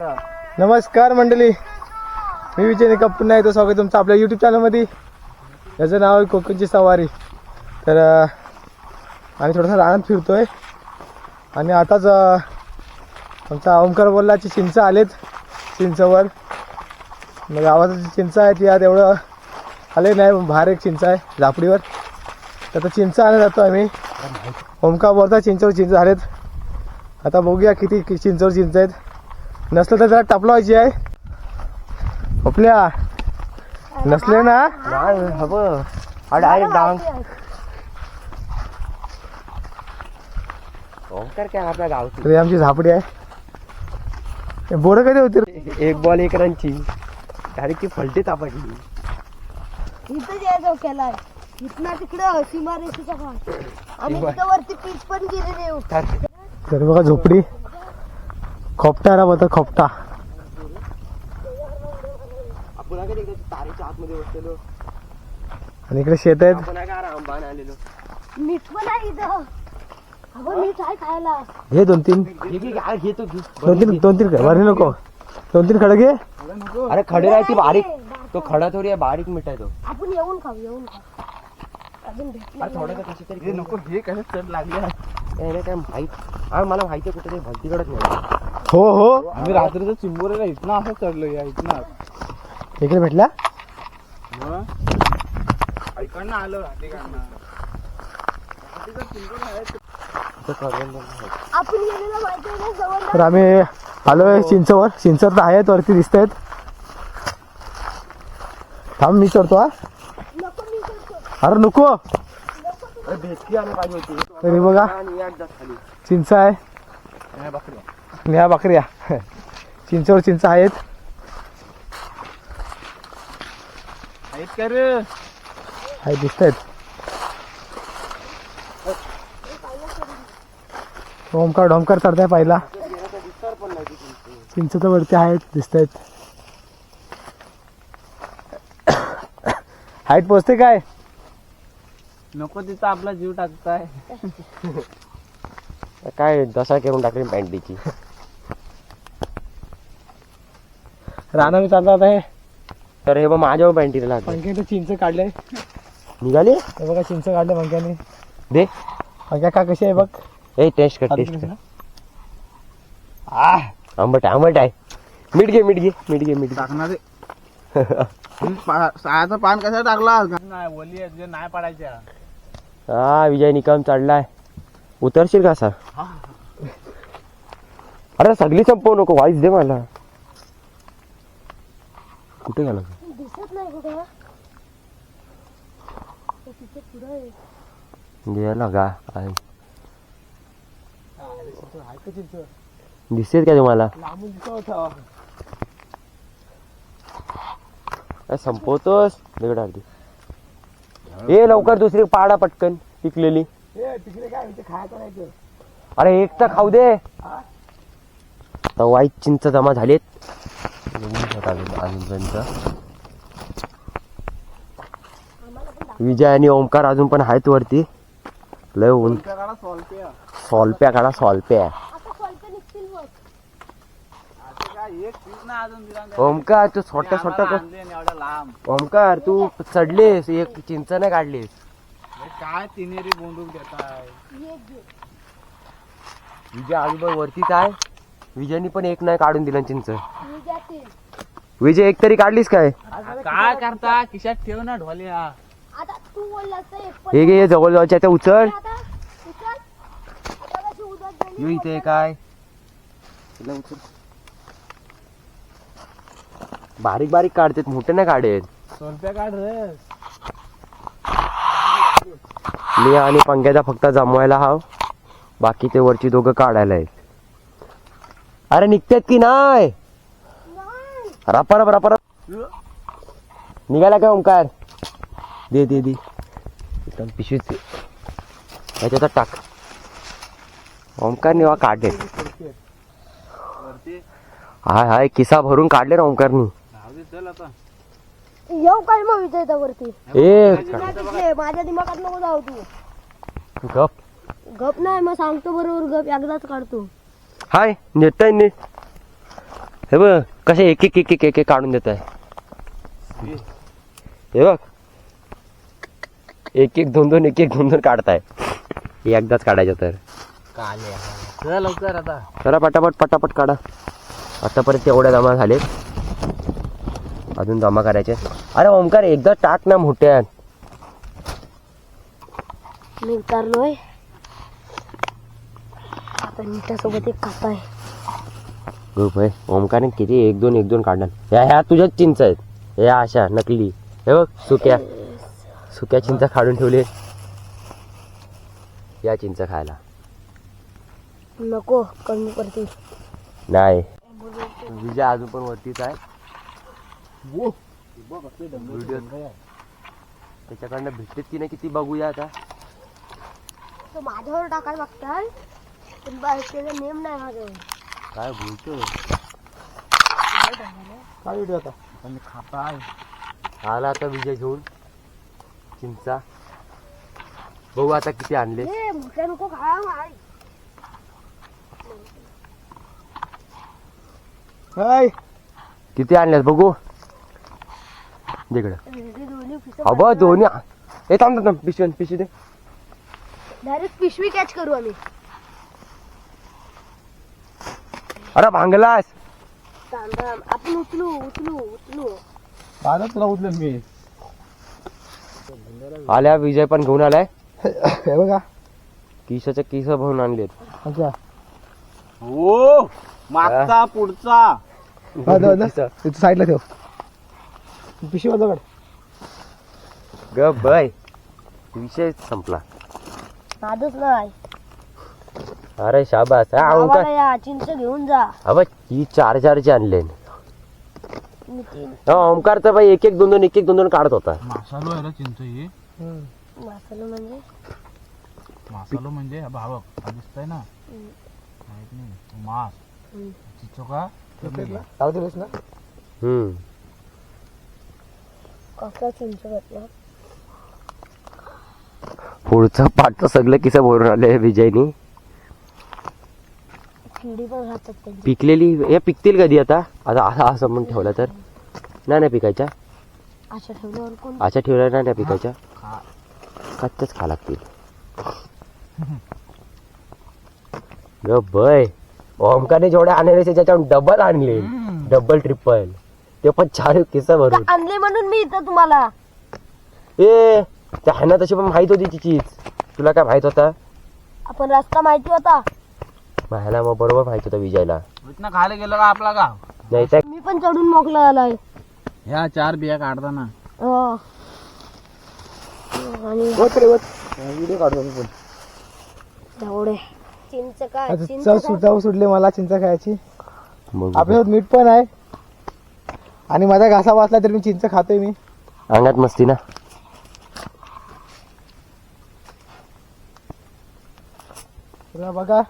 नमस्कार. मंडळी. मी विजय निकम. पुन्हा येतो स्वागत तुमचं आपल्या यूट्यूब चॅनलमध्ये याचं नाव आहे कोकणची सवारी. तर आम्ही थोडासा रानात फिरतोय. आणि आताच आमचा ओमकार बोललाची चिंच आलेत. चिंचवर. मग गावात जी चिंच आहे ती आज एवढं आले नाही बाहेर एक चिंच आहे झापडीवर. तर आता चिंच आणत जातो आम्ही. ओमकार बोलता चिंचवर चिंच झालेत. आता बघूया किती चिंचवर चिंच आहेत. नसलं तर जरा टपला व्हायची आहे. आपल्या नसले ना? हवं डायरेक्ट डान्स. ओंकार काय आपल्या गावची. तरी आमची झापडी आहे. हे बोरं कधी होती रे? एक बॉल एक रनची. डायरेक्ट ती फलटी तापडली इथं यायचो केलाय इथनं तिकडं सीमा रेषेचा भाग आणि तिथं वरती पीच पण गेलेले हो. तर बघा झोपडी. खोपटा रा बघा खोपटा. काय तारेच्या आतमध्ये बसलेलो? आणि इकडे शेत आहेत. आपण काय रामबाण आलेलो मीठ पण आहे इथं. अगं मीठ आहे खायला. घे दोन तीन. घे घे घे, घेतो घे. दोन तीन दोन तीन वरणी नको. दोन तीन खडे घे. अरे खडे आहे ती बारीक तो खडा थोडी आहे बारीक मिठ आहे तो. आपण येऊन खाऊ येऊन खाऊ. अजून भेटलं अरे थोडं कशी तरी नको हे कसं चढ लागली? काय माहीत. अरे मला माहिती आहे कुठे ते भलतीकडे नाही. हो हो. आम्ही रात्रीचं चिंबोरीला इथनं असं चढलो या इथनं. इकडे भेटला? इकडनं आलो रात्रीकडनं. आपण गेलेलं माहिती आहे. ना जवळ तर आम्ही आलोय चिंचवर. चिंचवर तर आहेत वरती दिसत आहेत थांब मी चढतो हा. नको मी करतो अरे नको. अरे भेटकी आली पाहिजे होती. तरी बघा. चिंच आहे. ह्या बकऱ्या चिंचवर चिंच आहेत. दिसत आहेत ओमकार डोमकार चढताय पाहिला. चिंच तर वरती आहेत दिसत आहेत हाईट पोचते काय? नको तिथं आपला जीव टाकताय. काय दशा करून टाकली पॅन्टीची राणा मी चालला आता हे. तर हे बघ माझ्या पॅन्टीला लागलं. पंख्याने चिंच काढले निघाली? हे बघा चिंच काढले पंख्याने. दे. पंख्या का कशी आहे बघ. ए टेस्ट कर टेस्ट कर. आंबट आहे, आंबट आहे. मीठ घे मीठ घे मीठ घे मीठ घे. टाकणार सहाचा पान कसा टाकला नाही ओली आहे तुझ्या नाही पाडायच्या. हा विजय निकम चढलाय उतरशील का असा? अरे सगळी संपवू नको वाईस दे मला. कुठे गेला दिसत नाही कुठं. गेला का? आहे. दिसतेत का तुम्हाला? संपवतोस. दगड लवकर दुसरी पाडा पटकन पिकलेली. अरे एक तर खाऊ दे. वाईट चिंच जमा झालेत. अजून- अजूनपर्यंत विजय आणि ओमकार अजून पण आहेत वरती. लय ऊन. सॉल्प्या काढा सॉल्प्या. ओमकार तू छोटा छोटा कर ओमकार तू चढलीस एक चिंच नाही काढलीस. काय तिनेरी बोंडूक देताय विजय आजूबाजू वरतीच आहे. विजयनी पण एक नाही काढून दिला चिंच मी जातील विजय एक तरी काढलीस काय? काय करता? खिशात ठेव ना ढोल्या. आता तू बोललास तर एक पण हे घे हे जवळजवळच्या त्या उचल. आता उचल. आता कशी उद्याच झाली. यो इथे काय? उचल. बारीक बारीक काढतात मोठे नाही काढेत. सोलप्या काढ रे. मी आणि पंख्याचा फक्त जमवायला हाव. बाकी ते वरची दोघं काढायला आहेत. अरे निघतात की नाही? नाही. रपा रप रपा रप. निघाला काय ओमकार दे दे दे. एकदम पिशवीच दे. याच्यात टाक. ओमकार निवा काढले. हाय हाय किसा भरून काढले ना आता येऊ काय मग विजय वरती? ए माझ्या दिमागात नको जाऊ तू. गप. गप नाही मग सांगतो बरोबर गप एकदाच काढतो. हाय नेताय नीट हे बघ कसे एक एक एक एक एक काढून देत आहे हे बघ. एक एक दोन दोन एक एक दोन दोन काढताय. एकदाच काढायचं तर. लवकर आता. चला पटापट पटापट काढा. आतापर्यंत एवढ्या जमा झालेत. अजून जमा करायचे. अरे ओमकार एकदा टाक ना मोठ्या मी उतारलोय. आता मिठासोबत एक कापा आहे ग्रुप आहे. ओमकारने किती एक दोन एक दोन काढणार. ह्या ह्या तुझ्याच चिंच आहेत. ह्या अशा नकली. हे बघ सुक्या. सुक्या चिंचा काढून ठेवले. या चिंच खायला. नको कमी पडतील नाही. विजय अजून पण वरतीच आहे. व्हिडिओ त्याच्याकडनं भेटतेत की नाही किती बघूया आता. तो माझ्यावर टाकायला मागताय पण बा त्याचा नेम नाही माझ्यावर. काय बोलतो काय व्हिडिओ आता? मी खाता आहे आला आता विजय घेऊन. चिंचा. बघू आता किती आणले. नको खा हाय किती आणल्यात बघू. तिकडं दोन्ही अबा दोन्ही हे थांब, थांब पिशवी पिशवी दे. डायरेक्ट पिशवी कॅच करू आम्ही. अरे भांगलास तांदळा आपण उचलू उचलू उचलू. दादा तुला उचलेल मी. आल्या विजय पण घेऊन आलाय. हे बघा. किसाच्या किस भरून आणलेत. अच्छा. हो मागचा पुढचा. हा, द- द- इथं साईडला ठेव. पिशवी काढ ग बाय. विषय संपला. नादच नाही. अरे शाबास हा गावाला ओंकार या चिंच घेऊन जा. अबा ही चार चारचे आणले मी तीन. ओमकारचा बाई एक एक दोन दोन एक एक दोन दोन काढत होता. मासालो आहे रे चिंच ही. मसाला म्हणजे? मासालो म्हणजे हा भावक हा दिसतंय ना. माहीत नाही मास. हम्म. ना. हम्म. कसला चिंच घातला? पुढचं पाठचं सगळं किस भरून आले विजयनी? किडी पण राहतात त्यांची. पिकलेली हे पिकतील कधी आता? आता असं असं म्हणून ठेवलं तर. नाही नाही पिकायच्या? अशा ठेवल्यावर कोण? अशा ठेवल्या नाही नाही पिकायच्या? खा. कच्च्याच खा लागतील. ग बय. ओमकारने जेवढे आणले त्याच्यावर डबल आणले. डबल ट्रिपल ते पण चार किस्सा तर भरून आणले म्हणून मी इथं तुम्हाला. ए त्या ह्यांना तशी पण माहीत होती ती चीज तुला काय माहीत होता? आपण रस्ता माहिती होता. मग ह्याला मग बरोबर माहीत होता विजयला. इथनं खायला गेलं का आपला गाव? नाही तर मी पण चढून मोकला आलाय. ह्या चार बिया काढताना. हो. आणि वत रे वत. व्हिडिओ काढतो मी पण एवढे चिंच काय? आता चिंच चव? सुट चव सुटली मला चिंचा खायची. बघू. आपल्यासोबत मीठ पण आहे. आणि माझा घासा वाचला तरी मी चिंच खातोय मी. अंगात मस्ती ना? तुला बघा.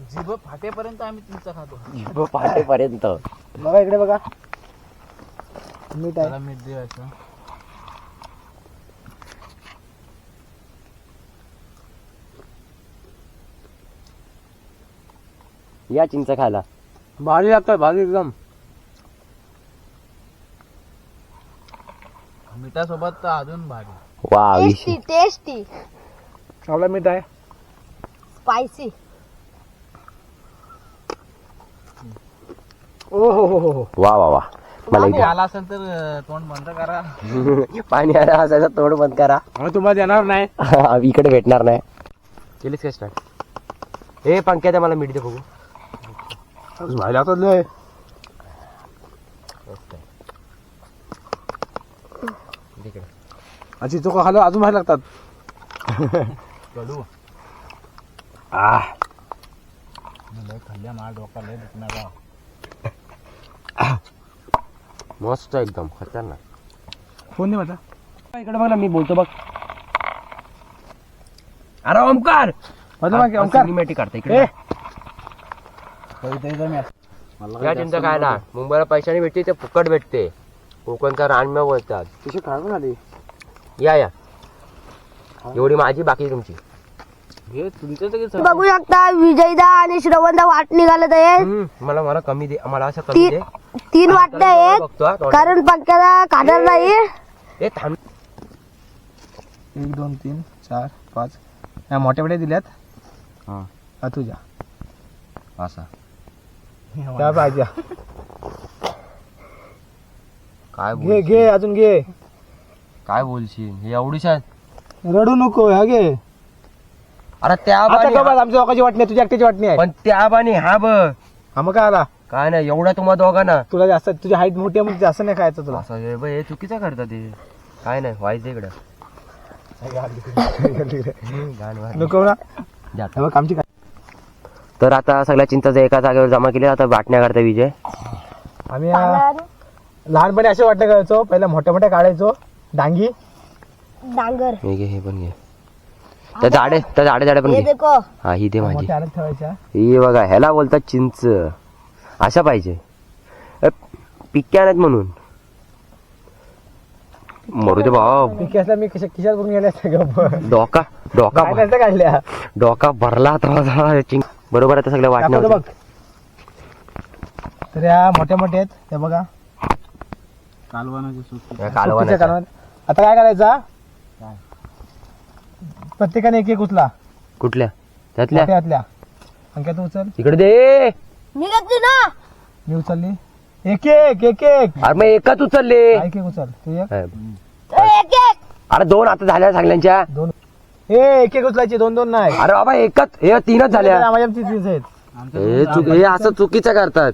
जिभ फाटेपर्यंत आम्ही चिंच खातो. पहाटेपर्यंत बघा इकडे बघा. मीठ आहे. मीठ द्यायचं या चिंच खायला. भारी लागतोय भारी एकदम. मिठासोबत तर अजून भारी. वा टेस्टी टेस्टी आपला मीठ आहे. स्पायसी ओ हो हो हो हो वा वा वा. मला आला असेल तर तोंड बंद करा. पाणी आलं असायचं तोड बंद करा. तुम्हाला देणार नाही. इकडे भेटणार नाही. केलीस काय स्टार्ट ए पंख्या द्या मला मीठ दे बघू. लय. अशी चोखा खाल्लं अजून भारी लागतात. कडू आ. लय खाल्ल्या मला डोका लय दुखणार राव. मस्त एकदम खतरनाक. फोन नाही माझा. इकडे बघ ना मी बोलतो बघ. अरे ओमकार! माझं मागे काढता ए. इकडे या काही चिंता जास्त खायला? मुंबईला पैशाने भेटते ते फुकट भेटते. कोकणचा रानम्या बोलतात. पिशवी काढून आली. या या. एवढी माझी बाकी तुमची. हे बघू शकता विजयदा आणि श्रवणदा वाट निघालत आहे हम्म, मला मला कमी दे मला असं कमी दे. तीन आहेत हा, थोडं. कारण पंख्याला खाणार नाही एक दोन तीन चार पाच. या मोठ्या मोठ्या दिल्यात? हा. हा तुझ्या. असा. त्या भाज्या. काय घे घे अजून घे. काय बोलशील? हे एवढीशा रडू नको हा घे. अरे त्या आता बाणी का बस आमच्या दोघांची वाटणी आहे तुझ्या एकट्याची वाटणी आहे. पण त्या बाणी हा बघ. हा मग काय आला? काय नाही एवढा तुम्हा दोघांना. तुला जास्त तुझी हाईट मोठी आहे म्हणजे जास्त नाही खायचं तुला. असं हे बघ, हे चुकीचं करतात ते. काय नाही व्हायचं इकडं. घाण. नको ना. जातं. हे बघ आमची काय तर आता सगळ्या चिंताचं एका जागेवर जमा केली आता वाटण्या करता विजय. आम्ही लहानपणी असे वाटणे करायचो पहिला मोठ्या मोठ्या काढायचो. डांगी. डांगर. हे घे हे पण घे. त्या झाडे त्या झाडे झाडे पण हे घे. देखो. हा ही दे माझी. मोठ्या ठेवायच्या. ही बघा ह्याला बोलतात चिंच. अशा पाहिजे. अ, पिक्या नाहीत म्हणून. मरू दे भाऊ पिके असल्या मी कशा खिशात भरून गेले गप्प. डोका डोका काढल्या? डोका भरला चिंच बरोबर आता दाखवतो होत्या. बघ. तर या मोठ्या मोठ्या आहेत. त्या बघा. कालवानाची. आता काय करायचा? प्रत्येकाने एक एक उचला. कुठल्या? त्यातल्या? मोठ्यातल्या अंक्या तू उचल. इकडे दे. मी घेतली ना. मी उचलली. एक एक एक एक. अरे मग एकच उचलले. एक एक उचल. तू एक. अरे ए, एक एक. दोन आता झाल्या सगळ्यांच्या. दोन. ए एक एक उचलायची. दोन दोन नाही. अरे बाबा एकच. हे तीनच झाल्या. माझ्या तीन तीन आहेत. हे चुक- हे असं चुकीचं करतात.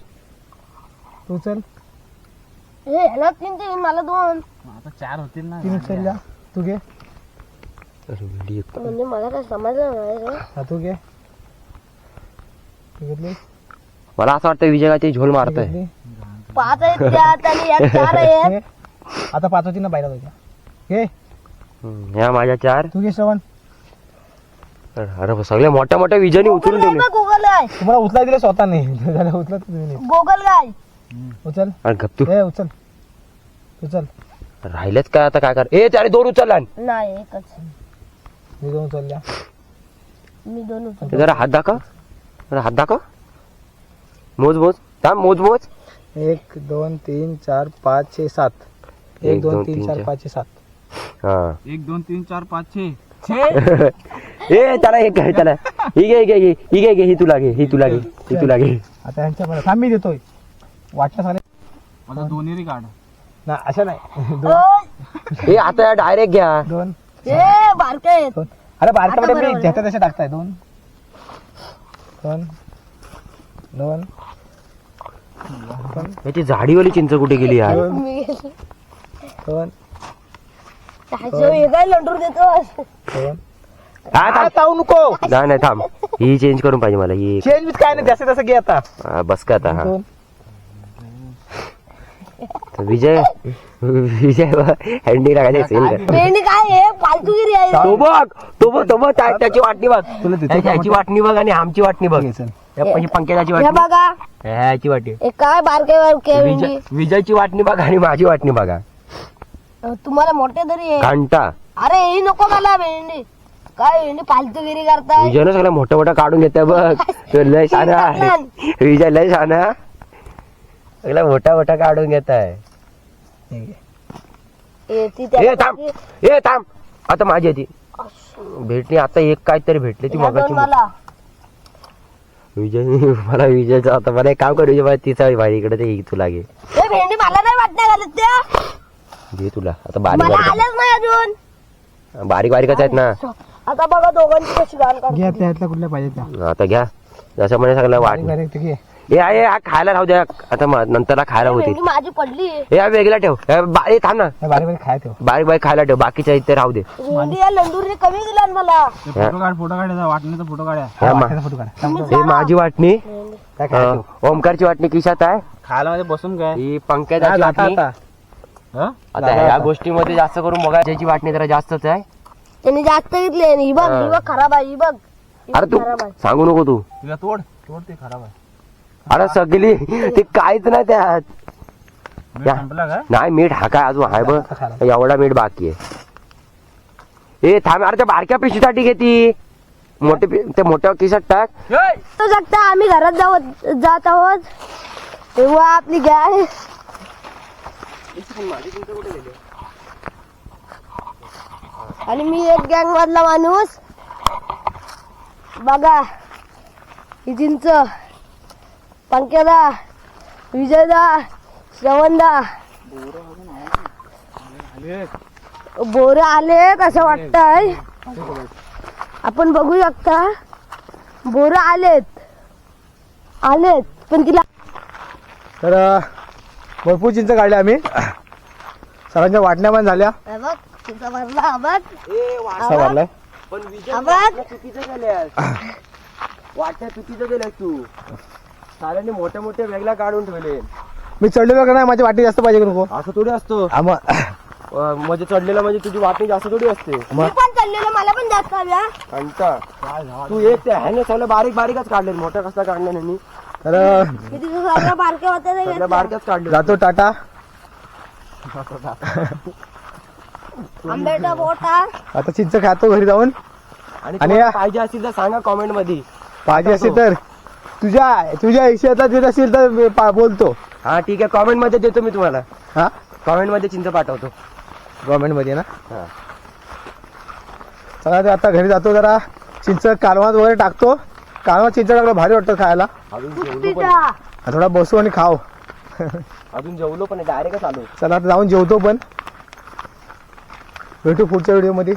तू उचल. ए, ह्याला तीन तीन मला दोन. आता चार होतील ना. तीन उचलल्या. तू घे. अरे. म्हणजे मला काय समजलं नाही रे. हा तू घे. तू घेतली मला असं वाटतं विजय ते झोल मारतोय. घेतली पाच आहेत त्यात आणि यात चार आहेत. घे. आता पाच होती ना बाहेर हम्म, ह्या माझ्या चार. तू घे श्रवण. अरे सगळ्या मोठ्या मोठ्या विजयने उचलून गुगल ठेवले गुगल गाय तुम्हाला उचला दिले स्वतः नाही. झालं उचलत तुम्ही. नाही. गोगल गाय उचल. अरे गप तू. ए उचल. उचल. राहिलेच काय आता काय कर? ए त्याने दोन उचलला. नाही एकच. मी दोन उचलल्या. मी दोन उचल जरा हात दाखव. जरा हात दाखव. मोज मोज थांब मोज मोज एक दोन तीन चार पाच छे सात. एक दोन तीन चार पाच छे सात. हा. एक दोन तीन चार पाच छे. ए त्याला एक घे त्याला. ही घे ही घे ही- ही घे घे ही तुला घे ही तुला घे ही तुला घे. आता ह्यांच्या बरं थांब मी देतोय. वाटलं झाले. मला दोन्ही काढ. ना अशा नाही. दोन. ए आता डायरेक्ट घ्या. दोन. ए बारके आहेत. दोन. अरे बारकामध्ये आता मी बरोबर. घेता तसे टाकताय. दोन. दोन. दोन. याची झाडीवाली चिंच कुठे गेली यार? मी वेगळा लंडूर देतो. हा थांब. नको. नाही नाही थांब. ही चेंज करून पाहिजे मला ही एक. चेंज बीच काय नाही जास्त तसं घे आता. हा, बस का आता हा. तर विजय विजय हँडी लागायची असेल का? मेंढी काय आहे? फालतूगिरी आहे. तो बघ तो बघ तो बघ त्या- त्याची वाटणी बघ. तुला त्याची वाटणी बघ आणि आमची वाटणी बघ. घे, चल. या ही पंकजाची हे वाटणी बघा. ह्याची वाटणी हे काय बारके बारके विजय मेंढी विजयची वाटणी बघ आणि माझी वाटणी बघा. तुम्हाला मोठे तरी आहे. घंटा. अरे ही नको मला मेंढी काय मेंढी फालतूगिरी करताय? विजयनं सगळ्या मोठ्या मोठ्या काढून घेते बघ. तो लय आहे. विजय लय शाना. सगळ्या मोठ्या मोठ्या काढून घेत आहे. हे ए थांब. ए थांब. आता माझी आहे ती. भेटली आता एक काहीतरी भेटली ती ह्या मगाची. मला. विजय मला विजयचं आता मला एक काम कर विजय मला तिचा भाई इकडे ते तुला घे भेंडी मला नाही घालत त्या घे तुला. आता बारीक मला बारीक नाही अजून. बारीक बारीकच आहेत ना. आता बघा दोघांची कशी घाल घे काढते. आपल्या ह्यातल्या कुठल्या पाहिजे त्या. आता घ्या. जसं म्हणे सगळं वाट बारीक बारीक ते घे. ए आहे हा खायला राहू द्या. आता म- नंतरला खायला हे होती भेंडी माझी पडली. ए हा वेगळा ठेव. ए, बा- ए, थांब ना. हे बारीक बारीक खाय ठेव. बारीक बारीक खायला ठेव. बाकीच्या इथे राहू दे. भेंडी या लंडूरने कमी दिला ना मला फोटो काढ फोटो काढायचा वाटण्याचा फोटो काढा. ह्या मा- वाटण्याचा फोटो काढ. तुम्ही हे माझी वाटणी? काय खाय ठेव? अं, ओमकारची वाटणी किशात आहे? खायला म्हणजे बसून काय ही हा, पंकजाची वाटणी. आता हा? आता ह्या. गोष्टीमध्ये जास्त करून बघा ज्याची वाटणी जरा जास्तच आहे. त्यांनी जास्त घेतली आणि ही बघ ही बघ खराब आहे ही बघ. ही अरे तू खराब आहे. सांगू नको तू. तिला तोड. तोड ते खराब आहे. अरे सगळी ते काहीच नाही त्यात. नाही मीठ हा काय अजून आहे बघ. एवढा मीठ बाकी आहे. ए थांब अरे त्या बारक्या पिशवीसाठी घेती मोठे ते मोठ्या किशात टाक. तो शकता आम्ही घरात जावत जात आहोत. तेव्हा आपली गाय. आणि मी एक गँग मधला माणूस. बघा ही चिंच पंक्यादा विजयदा श्रवणदा. बोर आलेत असं वाटतंय? आपण बघू शकता. बोर आलेत. आलेत पण तिला तर भरपूर चिंच काढल्या आम्ही. सगळ्यांच्या वाटण्या पण झाल्या. बघ तिचा भरला बघ असा वाढलाय पण विजय चुकीचं केल्यास. वाटण्या चुकीचं केल्यास तू. साऱ्यांनी मोठ्या मोठ्या वेगळ्या काढून ठेवले. मी चढलेलो का नाही? माझी वाटी जास्त पाहिजे का नको? असं थोडी असतो. हा, मग. अं, म्हणजे चढलेला म्हणजे तुझी वाटणी जास्त थोडी असते. मी पण चाललेलं मला पण जास्त कंटा. तू एक ते ह्याने सगळं बारीक बारीकच काढले मोठ्या कसला काढले नाही तर मी तिथं सगळ्या. बारक्याच काढले. जातो टाटा. आंब्याचा बोटा आता चिंच खातो घरी जाऊन. आणि आणि तुम्हाला या- पाहिजे असेल तर सांगा कमेंटमध्ये. पाहिजे असेल तर. तुझ्या तुझ्या हिशेबात देत असेल तर मी पा- बोलतो. हा ठीक आहे. कमेंटमध्ये देतो मी तुम्हाला. हा? कमेंटमध्ये चिंच पाठवतो. गव्हर्नमेंटमध्ये ना? हा. चला ते आता घरी जातो जरा. चिंच कालवात वगैरे टाकतो. कालवात चिंच टाकलं भारी वाटतं खायला. अजून जेवलो पण. तिचा थोडा बसू आणि खाऊ. अजून जेवलो पण डायरेक्टच आलो चला आता जाऊन जेवतो पण. भेटू पुढच्या व्हिडिओमध्ये